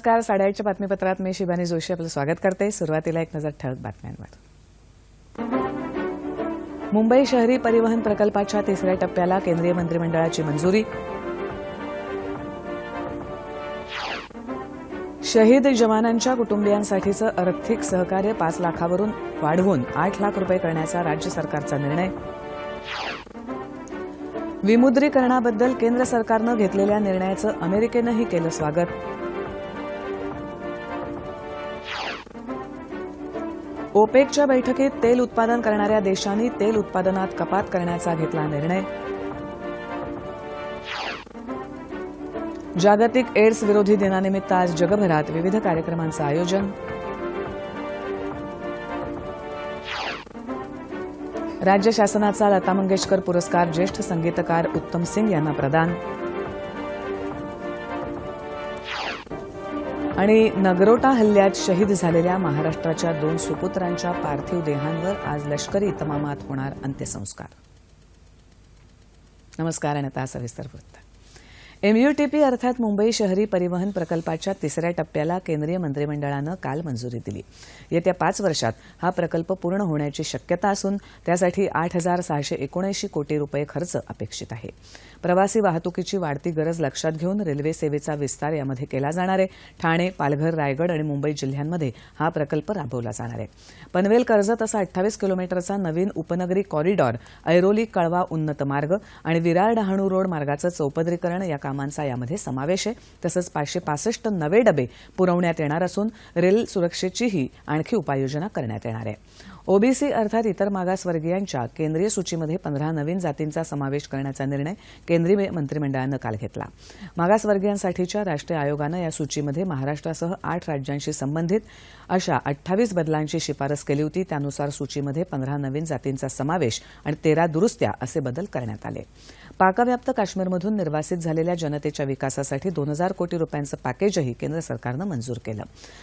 नमस्कार साडेआठच्या बातमीपत्रात मी शिबानी जोशी आपलं स्वागत करते. सुरुवातीला एक नजर ठळक बातम्यांवर. मुंबई शहरी परिवहन प्रकल्पाच्या तिसऱ्या टप्प्याला केंद्रीय मंत्रिमंडळाची मंजुरी. शहीद जवानांच्या कुटुंबियांसाठीचं आर्थिक सहकार्य पाच लाखावरून वाढवून आठ लाख रुपये करण्याचा राज्य सरकारचा निर्णय. विमुद्रीकरणाबद्दल केंद्र सरकारनं घेतलेल्या निर्णयाचं अमेरिकेनंही केलं स्वागत. ओपेकच्या बैठकीत तेल उत्पादन करणाऱ्या देशांनी तेल उत्पादनात कपात करण्याचा घेतला निर्णय. जागतिक एड्स विरोधी दिनानिमित्त आज जगभरात विविध कार्यक्रमांचं आयोजन. राज्य शासनाचा लता मंगेशकर पुरस्कार ज्येष्ठ संगीतकार उत्तम सिंग यांना प्रदान. आणि नगरोटा हल्ल्यात शहीद झालेल्या महाराष्ट्राच्या दोन सुपुत्रांच्या पार्थिव देहांवर आज लष्करी इतमामात होणार अंत्यसंस्कार. नमस्कार आणि आता सविस्तर वृत्त. एमयूटीपी अर्थात मुंबई शहरी परिवहन प्रकल्पाच्या तिसऱ्या टप्प्याला केंद्रीय मंत्रिमंडळानं काल मंजुरी दिली. येत्या पाच वर्षात हा प्रकल्प पूर्ण होण्याची शक्यता असून त्यासाठी आठ हजार सहाशे एकोणऐंशी कोटी रुपये खर्च अपेक्षित आहे. प्रवासी वाहतुकीची वाढती गरज लक्षात घेऊन रेल्वे सेवेचा विस्तार यामध्ये केला जाणार आहे. ठाणे पालघर रायगड आणि मुंबई जिल्ह्यांमध्ये हा प्रकल्प राबवला जाणार आहे. पनवेल कर्जत असा अठ्ठावीस किलोमीटरचा नवीन उपनगरी कॉरिडॉर ऐरोली कळवा उन्नत मार्ग आणि विरार डहाणू रोड मार्गाचं चौपदरीकरण या कामांचा यामध्ये समावेश आहे. तसंच पाचशे पासष्ट नवे डबे पुरवण्यात येणार असून रेल सुरक्षेचीही आणखी उपाययोजना करण्यात येणार आहे. ओबीसी अर्थात इतर मागासवर्गीयांच्या केंद्रीय सूचीमध्ये पंधरा नवीन जातींचा समावेश करण्याचा निर्णय केंद्रीय मंत्रिमंडळानं काल घेतला. मागासवर्गीयांसाठीच्या राष्ट्रीय आयोगानं या सूचीमध्ये महाराष्ट्रासह आठ राज्यांशी संबंधित अशा अठ्ठावीस बदलांची शिफारस केली होती. त्यानुसार सूचीमध्ये पंधरा नवीन जातींचा समावेश आणि तेरा दुरुस्त्या असे बदल करण्यात आले. पाकव्याप्त काश्मीरमधून निर्वासित झालेल्या जनतेच्या विकासासाठी दोन हजार कोटी रुपयांचं पॅकेजही केंद्र सरकारनं मंजूर केलं.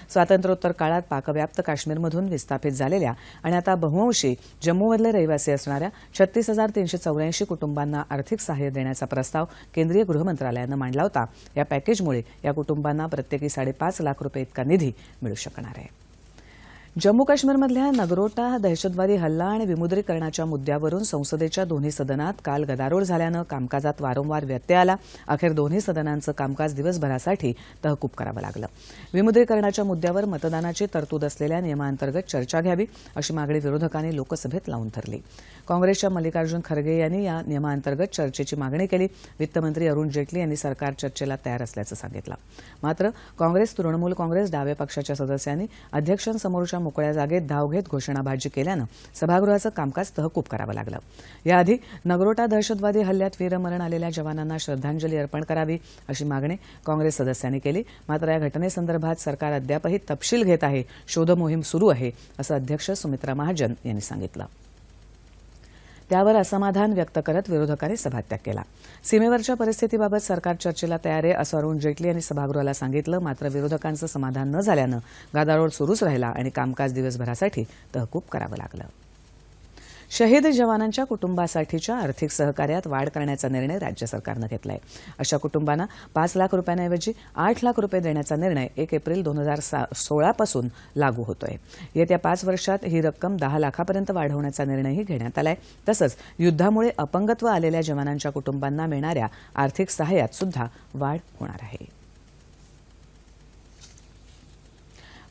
स्वातंत्र्योत्तर काळात पाकव्याप्त काश्मीरमधून विस्थापित झालेल्या आणि आता बहुवंशी जम्मूमधले रहिवासी असणाऱ्या छत्तीस हजार तीनशे चौऱ्याऐंशी कुटुंबांना आर्थिक सहाय्य देण्याचा प्रस्ताव केंद्रीय गृहमंत्रालयानं मांडला होता. या पॅकेजमुळे या कुटुंबांना प्रत्येकी साडेपाच लाख रुपये इतका निधी मिळू शकणार आहे. जम्मू काश्मीरमधल्या नगरोटा दहशतवादी हल्ला आणि विमुद्रीकरणाच्या मुद्द्यावरून संसदेच्या दोन्ही सदनात काल गदारोळ झाल्यानं कामकाजात वारंवार व्यत्यय आला. अखेर दोन्ही सदनांचं कामकाज दिवसभरासाठी तहकूब करावं लागलं. विमुद्रीकरणाच्या मुद्द्यावर मतदानाची तरतूद असलेल्या नियमांतर्गत चर्चा घ्यावी अशी मागणी विरोधकांनी लोकसभेत लावून धरली. काँग्रेसच्या मल्लिकार्जुन खरगे यांनी या नियमांतर्गत चर्चेची मागणी केली. वित्तमंत्री अरुण जेटली यांनी सरकार चर्चेला तयार असल्याचं सांगितलं. मात्र काँग्रेस तृणमूल काँग्रेस डाव्या पक्षाच्या सदस्यांनी अध्यक्षांसमोरच्या मोकळ्या जागेत धाव घेत घोषणाबाजी केल्यानं सभागृहाचं कामकाज तहकूब करावं लागलं. याआधी नगरोटा दहशतवादी हल्ल्यात वीरमरण आलेल्या जवानांना श्रद्धांजली अर्पण करावी अशी मागणी काँग्रेस सदस्यांनी केली. मात्र या घटनेसंदर्भात सरकार अद्यापही तपशील घेत आहे. शोधमोहीम सुरू आहे असं अध्यक्ष सुमित्रा महाजन यांनी सांगितलं. त्यावर असमाधान व्यक्त करत विरोधकांनी सभात्याग केला. सीमेवरच्या परिस्थितीबाबत सरकार चर्चेला तयार आहे असं अरुण जेटली यांनी सभागृहाला सांगितलं. मात्र विरोधकांचं समाधान न झाल्यानं गदारोळ सुरूच राहिला आणि कामकाज दिवसभरासाठी तहकूब करावं लागलं. शहीद जवानांच्या कुटुंबासाठीच्या आर्थिक सहकार्यात वाढ करण्याचा निर्णय राज्य सरकारनं घेतला आहे अशा कुटुंबांना पाच लाख रुपयांऐवजी आठ लाख रुपये देण्याचा निर्णय एक एप्रिल दोन हजार सोळापासून लागू होतोय. येत्या पाच वर्षात ही रक्कम दहा लाखापर्यंत वाढवण्याचा निर्णयही घेण्यात आलाय. तसंच युद्धामुळे अपंगत्व आलेल्या जवानांच्या कुटुंबांना मिळणाऱ्या आर्थिक सहाय्यात सुद्धा वाढ होणार आहे.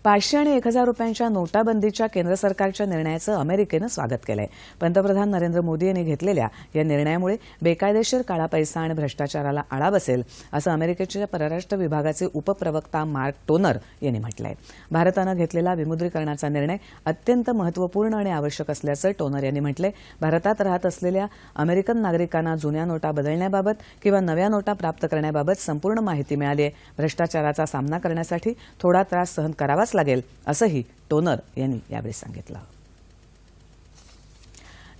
पाचशे आणि एक हजार रुपयांच्या नोटाबंदीच्या केंद्र सरकारच्या निर्णयाचं अमेरिकेनं स्वागत केलंय. पंतप्रधान नरेंद्र मोदी यांनी घेतलेल्या या निर्णयामुळे बेकायदेशीर काळा पैसा आणि भ्रष्टाचाराला आळा बसेल असं अमेरिकेच्या परराष्ट्र विभागाचे उपप्रवक्ता मार्क टोनर यांनी म्हटलंय. भारतानं घेतलेला विमुद्रीकरणाचा निर्णय अत्यंत महत्त्वपूर्ण आणि आवश्यक असल्याचं टोनर यांनी म्हटलंय. भारतात राहत असलेल्या अमेरिकन नागरिकांना जुन्या नोटा बदलण्याबाबत किंवा नव्या नोटा प्राप्त करण्याबाबत संपूर्ण माहिती मिळाली आहे भ्रष्टाचाराचा सामना करण्यासाठी थोडा त्रास सहन करावाच लागेल असंही टोनर यांनी यावेळी सांगितलं.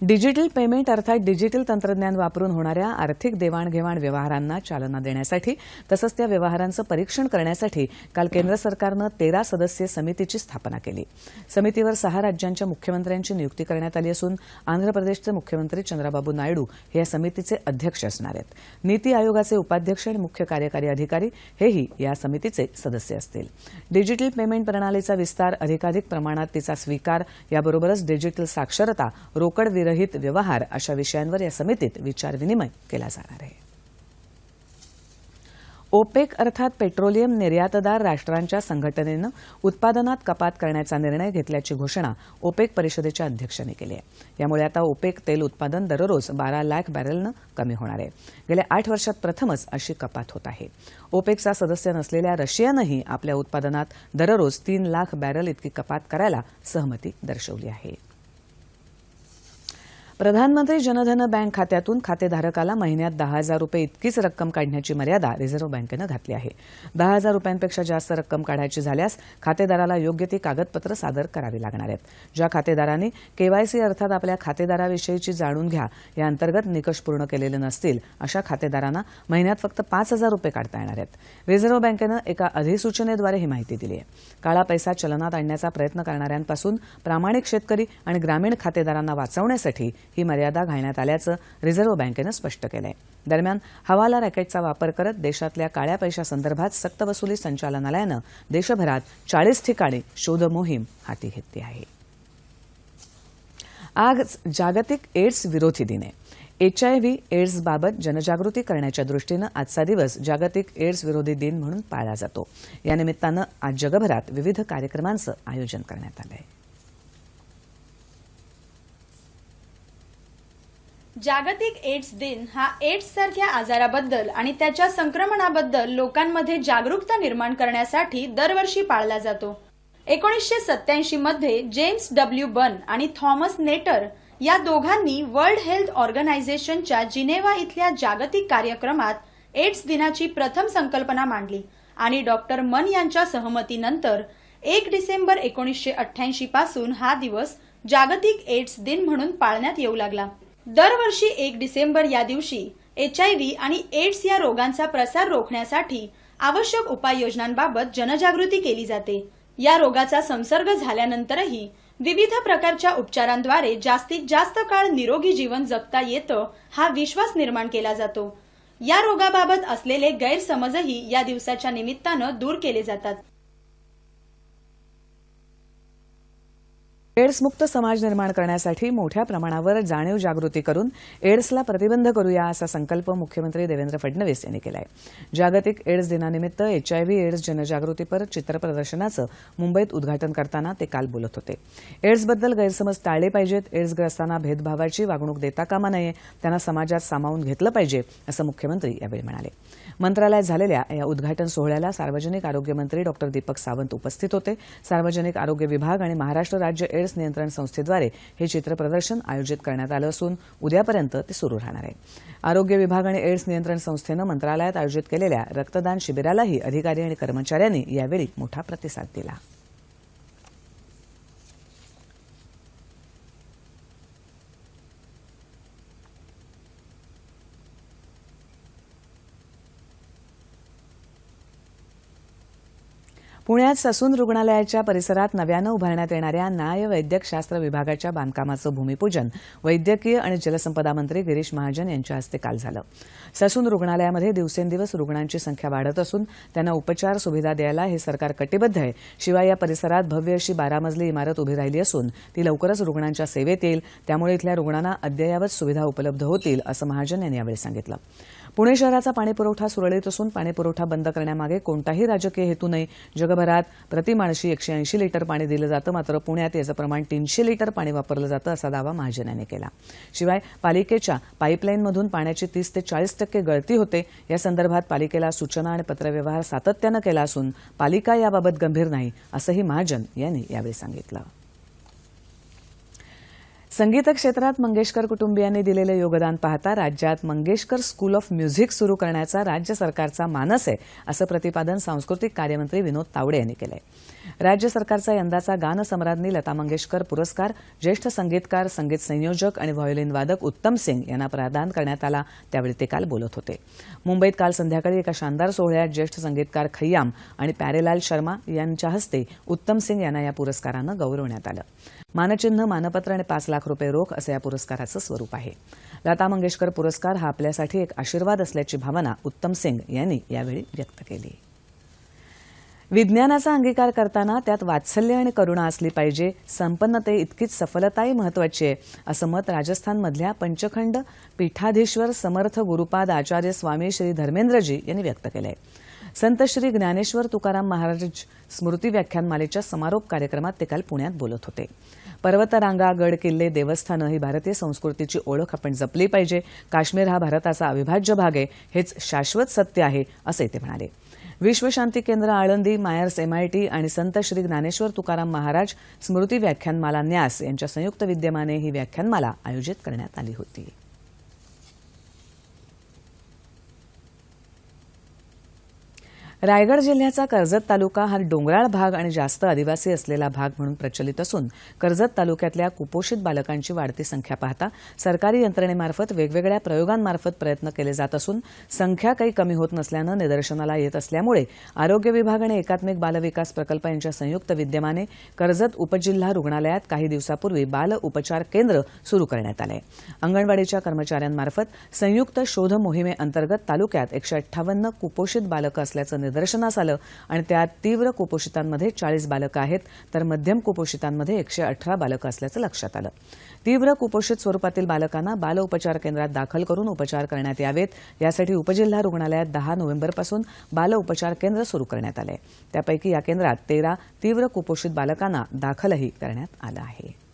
डिजिटल पेमेंट अर्थात डिजिटल तंत्रज्ञान वापरून होणाऱ्या आर्थिक देवाणघेवाण व्यवहारांना चालना देण्यासाठी तसंच त्या व्यवहारांचं परीक्षण करण्यासाठी काल केंद्र सरकारनं तेरा सदस्यीय समितीची स्थापना केली. समितीवर सहा राज्यांच्या मुख्यमंत्र्यांची नियुक्ती करण्यात आली असून आंध्र प्रदेशचे मुख्यमंत्री चंद्राबाबू नायडू हे या समितीचे अध्यक्ष असणार आहेत. नीती आयोगाचे उपाध्यक्ष आणि मुख्य कार्यकारी अधिकारी हेही या समितीचे सदस्य असतील. डिजिटल पेमेंट प्रणालीचा विस्तार अधिकाधिक प्रमाणात तिचा स्वीकार याबरोबरच डिजिटल साक्षरता रोकड रहित व्यवहार अशा विषयांवर या समितीत विचारविनिमय केला जाणार आहे. ओपेक अर्थात पेट्रोलियम निर्यातदार राष्ट्रांच्या संघटनेनं उत्पादनात कपात करण्याचा निर्णय घेतल्याची घोषणा ओपेक परिषदेच्या अध्यक्षांनी केली आहे. यामुळे आता ओपेक तेल उत्पादन दररोज बारा लाख बॅरलनं कमी होणार आहे. गेल्या आठ वर्षात प्रथमच अशी कपात होत आहे. ओपेकचा सदस्य नसलेल्या रशियानंही आपल्या उत्पादनात दररोज तीन लाख बॅरल इतकी कपात करायला सहमती दर्शवली आहे. प्रधानमंत्री जनधन बँक खात्यातून खातेधारकाला महिन्यात दहा हजार रुपये इतकीच रक्कम काढण्याची मर्यादा रिझर्व्ह बँकेनं घातली आहे. दहा हजार रुपयांपेक्षा जास्त रक्कम काढायची झाल्यास खातेदाराला योग्य ती कागदपत्र सादर करावी लागणार आहेत. ज्या खातेदारांनी केवायसी अर्थात आपल्या खातेदाराविषयीची जाणून घ्या या अंतर्गत निकष पूर्ण केलेले नसतील अशा खातेदारांना महिन्यात फक्त पाच हजार रुपये काढता येणार आहेत. रिझर्व्ह बँकेनं एका अधिसूचनेद्वारे ही माहिती दिली आहे. काळा पैसा चलनात आणण्याचा प्रयत्न करणाऱ्यांपासून प्रामाणिक शेतकरी आणि ग्रामीण खातेदारांना वाचवण्यासाठी ही मर्यादा घालण्यात आल्याचं रिझर्व्ह बँकेनं स्पष्ट केलं आहे दरम्यान हवाला रॅकेटचा वापर करत देशातल्या काळ्या पैशासंदर्भात सक्तवसुली संचालनालयानं देशभरात चाळीस ठिकाणी शोध मोहीम हाती घेतली आहे. आज जागतिक एड्स विरोधी दिन. आहे एचआयव्ही एड्सबाबत जनजागृती करण्याच्या दृष्टीनं आजचा दिवस जागतिक एड्स विरोधी दिन म्हणून पाळला जातो. या निमित्तानं आज जगभरात विविध कार्यक्रमांचं आयोजन करण्यात आलं आहे जागतिक एड्स दिन हा एड्स सारख्या आजाराबद्दल आणि त्याच्या संक्रमणाबद्दल लोकांमध्ये जागरूकता निर्माण करण्यासाठी दरवर्षी पाळला जातो. एकोणीसशे सत्याऐंशी मध्ये जेम्स डब्ल्यू बन आणि थॉमस नेटर या दोघांनी वर्ल्ड हेल्थ ऑर्गनायझेशनच्या जिनेवा इथल्या जागतिक कार्यक्रमात एड्स दिनाची प्रथम संकल्पना मांडली आणि डॉक्टर मन यांच्या सहमतीनंतर एक डिसेंबर एकोणीसशे अठ्ठ्याऐंशी पासून हा दिवस जागतिक एड्स दिन म्हणून पाळण्यात येऊ लागला. दरवर्षी एक डिसेंबर या दिवशी एच आय व्ही आणि एड्स या रोगांचा प्रसार रोखण्यासाठी आवश्यक उपाययोजनांबाबत जनजागृती केली जाते. या रोगाचा संसर्ग झाल्यानंतरही विविध प्रकारच्या उपचारांद्वारे जास्तीत जास्त काळ निरोगी जीवन जगता येतं हा विश्वास निर्माण केला जातो. या रोगाबाबत असलेले गैरसमजही या दिवसाच्या निमित्तानं दूर केले जातात. एड्समुक्त समाज निर्माण करण्यासाठी मोठ्या प्रमाणावर जाणीव जागृती करून एड्सला प्रतिबंध करूया असा संकल्प मुख्यमंत्री देवेंद्र फडणवीस यांनी केला आहे जागतिक एड्स दिनानिमित्त एचआयव्ही एड्स जनजागृतीपर चित्रप्रदर्शनाचं मुंबईत उद्घाटन करताना ते काल बोलत होते. एड्सबद्दल गैरसमज टाळले पाहिजेत एड्सग्रस्तांना भेदभावाची वागणूक देता कामा नये त्यांना समाजात सामावून घेतलं पाहिजे असं मुख्यमंत्री यावेळी म्हणाले. मंत्रालयात झालेल्या या उद्घाटन सोहळ्याला सार्वजनिक आरोग्य मंत्री डॉक्टर दीपक सावंत उपस्थित होते. सार्वजनिक आरोग्य विभाग आणि महाराष्ट्र राज्य एड्स नियंत्रण संस्थेद्वारे हे चित्रप्रदर्शन आयोजित करण्यात आलं असून उद्यापर्यंत ते सुरू राहणार आहे. आरोग्य विभाग आणि एड्स नियंत्रण संस्थेनं मंत्रालयात आयोजित केलेल्या रक्तदान शिबिरालाही अधिकारी आणि कर्मचाऱ्यांनी यावेळी मोठा प्रतिसाद दिला. पुण्यात ससून रुग्णालयाच्या परिसरात नव्यानं उभारण्यात येणाऱ्या न्याय वैद्यकशास्त्र विभागाच्या बांधकामाचं भूमिपूजन वैद्यकीय आणि जलसंपदा मंत्री गिरीश महाजन यांच्या हस्ते काल झालं. ससून रुग्णालयामध्ये दिवसेंदिवस रुग्णांची संख्या वाढत असून त्यांना उपचार सुविधा द्यायला हे सरकार कटिबद्ध आहे. शिवाय या परिसरात भव्य अशी बारा मजली इमारत उभी राहिली असून ती लवकरच रुग्णांच्या सेवेत येईल. त्यामुळे इथल्या रुग्णांना अद्ययावत सुविधा उपलब्ध होतील असं महाजन यांनी यावेळी सांगितलं. पुणे शहराचा पाणीपुरवठा सुरळीत असून पाणीपुरवठा बंद करण्यामागे कोणताही राजकीय हेतू नाही. वर्षभरात प्रतिमाणशी एकशे ऐंशी लिटर पाणी दिलं जातं. मात्र पुण्यात याचं प्रमाण तीनशे लिटर पाणी वापरलं जातं असा दावा महाजन यांनी केला. शिवाय पालिकेच्या पाईपलाईनमधून पाण्याची तीस ते चाळीस टक्के गळती होते. या संदर्भात पालिकेला सूचना आणि पत्रव्यवहार सातत्यानं केला असून पालिका याबाबत गंभीर नाही असंही महाजन यांनी यावेळी सांगितलं. संगीत क्षेत्रात मंगेशकर कुटुंबियांनी दिलेलं योगदान पाहता राज्यात मंगेशकर स्कूल ऑफ म्युझिक सुरू करण्याचा राज्य सरकारचा मानस आहे असं प्रतिपादन सांस्कृतिक कार्यमंत्री विनोद तावडे यांनी केलं राज्य सरकारचा यंदाचा गानसम्राज्ञी लता मंगेशकर पुरस्कार ज्येष्ठ संगीतकार संगीत संयोजक आणि व्हायोलिन वादक उत्तम सिंग यांना प्रदान करण्यात आला. त्यावेळी ते काल बोलत होते. मुंबईत काल संध्याकाळी एका शानदार सोहळ्यात ज्येष्ठ संगीतकार खय्याम आणि प्यारेलाल शर्मा यांच्या हस्ते उत्तम सिंग यांना या पुरस्कारानं गौरवण्यात आलं. मानचिन्ह मानपत्र आणि पाच लाख रुपये रोख असं या पुरस्काराचं स्वरूप आहे. लता मंगेशकर पुरस्कार हा आपल्यासाठी एक आशीर्वाद असल्याची भावना उत्तम सिंग यांनी यावेळी व्यक्त केली. विज्ञानाचा अंगीकार करताना त्यात वात्सल्य आणि करुणा असली पाहिजे. संपन्नते इतकीच सफलताही महत्वाची आहे असं मत राजस्थानमधल्या पंचखंड पीठाधीश्वर समर्थ गुरुपाद आचार्य स्वामी श्री धर्मेंद्रजी यांनी व्यक्त केलं आहे संत श्री ज्ञानेश्वर तुकाराम महाराज स्मृती व्याख्यानमालेच्या समारोप कार्यक्रमात ते काल पुण्यात बोलत होते. पर्वतरांगा गड किल्ले देवस्थानं ही भारतीय संस्कृतीची ओळख आपण जपली पाहिजे. काश्मीर हा भारताचा अविभाज्य भाग आहे हेच शाश्वत सत्य आहे असंही ते म्हणाले. विश्वशांती केंद्र आळंदी मायर्स एमआयटी आणि संत श्री ज्ञानेश्वर तुकाराम महाराज स्मृती व्याख्यानमाला न्यास यांच्या संयुक्त विद्यमाने ही व्याख्यानमाला आयोजित करण्यात आली होती. रायगड जिल्ह्याचा कर्जत तालुका हा डोंगराळ भाग आणि जास्त आदिवासी असलेला भाग म्हणून प्रचलित असून कर्जत तालुक्यातल्या कुपोषित बालकांची वाढती संख्या पाहता सरकारी यंत्रणेमार्फत वेगवेगळ्या प्रयोगांमार्फत प्रयत्न केले जात असून संख्या काही कमी होत नसल्यानं निदर्शनाला येत असल्यामुळे आरोग्य विभाग आणि एकात्मिक बालविकास प्रकल्प यांच्या संयुक्त विद्यमाने कर्जत उपजिल्हा रुग्णालयात काही दिवसापूर्वी बाल उपचार केंद्र सुरू करण्यात आले. अंगणवाडीच्या कर्मचाऱ्यांमार्फत संयुक्त शोध मोहिमेअंतर्गत तालुक्यात एकशे अठ्ठावन्न कुपोषित बालकं असल्याचं निदर्शनास आलं आणि त्यात तीव्र कुपोषितांमध्ये चाळीस बालकं आहेत तर मध्यम कुपोषितांमध्ये एकशे अठरा बालकं असल्याचं लक्षात आलं. तीव्र कुपोषित स्वरूपातील बालकांना बाल उपचार केंद्रात दाखल करून उपचार करण्यात यावेत. यासाठी उपजिल्हा रुग्णालयात दहा नोव्हेंबरपासून बाल उपचार केंद्र सुरू करण्यात आले त्यापैकी या केंद्रात तेरा तीव्र कुपोषित बालकांना दाखलही करण्यात आलं आहे.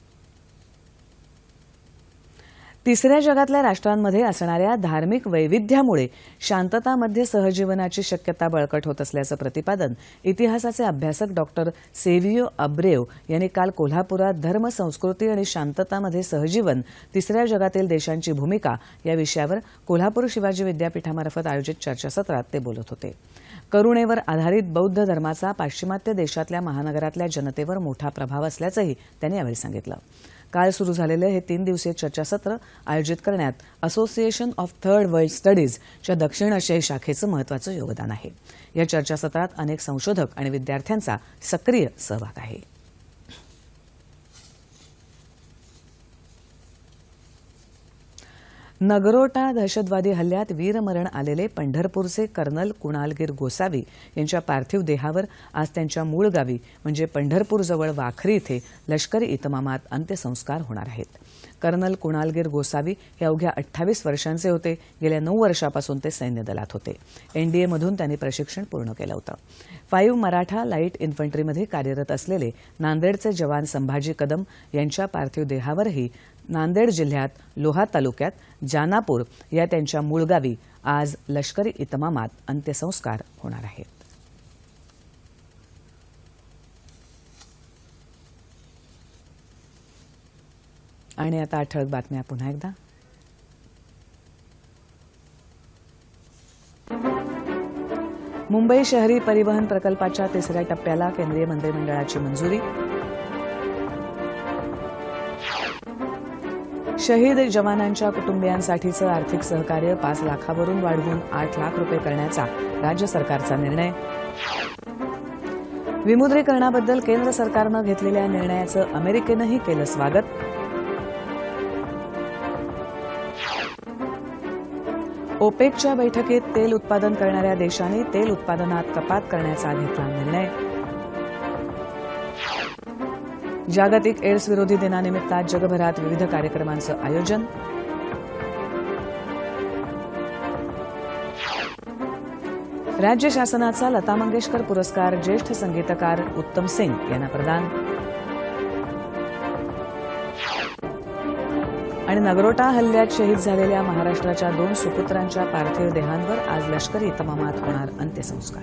तिसऱ्या जगातल्या राष्ट्रांमध्ये असणाऱ्या धार्मिक वैविध्यामुळे शांततामध्ये सहजीवनाची शक्यता बळकट होत असल्याचं प्रतिपादन इतिहासाचे अभ्यासक डॉक्टर सेव्हियो अब्रेव यांनी काल कोल्हापुरात धर्म संस्कृती आणि शांततामध्ये सहजीवन तिसऱ्या जगातील देशांची भूमिका या विषयावर कोल्हापूर शिवाजी विद्यापीठामार्फत आयोजित चर्चासत्रात ते बोलत होते. करुणेवर आधारित बौद्ध धर्माचा पाश्चिमात्य देशातल्या महानगरातल्या जनतेवर मोठा प्रभाव असल्याचंही त्यांनी यावेळी सांगितलं. काल सुरू झालेलं हे तीन दिवसीय चर्चासत्र आयोजित करण्यात असोसिएशन ऑफ थर्ड वर्ल्ड स्टडीजच्या दक्षिण आशियाई शाखेचं महत्वाचं योगदान आहे. या चर्चासत्रात अनेक संशोधक आणि विद्यार्थ्यांचा सक्रिय सहभाग आहे. नगरोटा दहशतवादी हल्ल्यात वीरमरण आलेले पंढरपूरचे कर्नल कुणालगीर गोसावी यांच्या पार्थिव देहावर आज त्यांच्या मूळ गावी म्हणजे पंढरपूरजवळ वाखरी इथे लष्करी इतमामात अंत्यसंस्कार होणार आहेत. कर्नल कुणालगीर गोसावी हे अवघ्या अठ्ठावीस वर्षांचे होते. गेल्या नऊ वर्षापासून ते सैन्य दलात होते एनडीएमधून त्यांनी प्रशिक्षण पूर्ण केलं होतं. फाईव्ह मराठा लाइट इन्फंट्रीमध्ये कार्यरत असलेले नांदेडचे जवान संभाजी कदम यांच्या पार्थिव देहावरही नांदेड जिल्ह्यात लोहा तालुक्यात जानापूर या त्यांच्या मूळ गावी आज लष्करी इतमामात अंत्यसंस्कार होणार आहेत. आणि आता ठळक बातम्या पुन्हा एकदा. मुंबई शहरी परिवहन प्रकल्पाच्या तिसऱ्या टप्प्याला केंद्रीय मंत्रिमंडळाची मंजुरी शहीद जवानांच्या कुटुंबियांसाठीचं आर्थिक सहकार्य पाच लाखावरून वाढवून आठ लाख रुपये करण्याचा राज्य सरकारचा निर्णय. विमुद्रीकरणाबद्दल केंद्र सरकारनं घेतलेल्या निर्णयाचं अमेरिकेनंही केलं स्वागत. ओपेकच्या बैठकीत तेल उत्पादन करणाऱ्या देशांनी तेल उत्पादनात कपात करण्याचा घेतला निर्णय. जागतिक एड्स विरोधी दिनानिमित्त आज जगभरात विविध कार्यक्रमांचं आयोजन. राज्य शासनाचा लता मंगेशकर पुरस्कार ज्येष्ठ संगीतकार उत्तम सिंग यांना प्रदान. आणि नगरोटा हल्ल्यात शहीद झालेल्या महाराष्ट्राच्या दोन सुपुत्रांच्या पार्थिव देहांवर आज लष्करी इतमामात होणार अंत्यसंस्कार.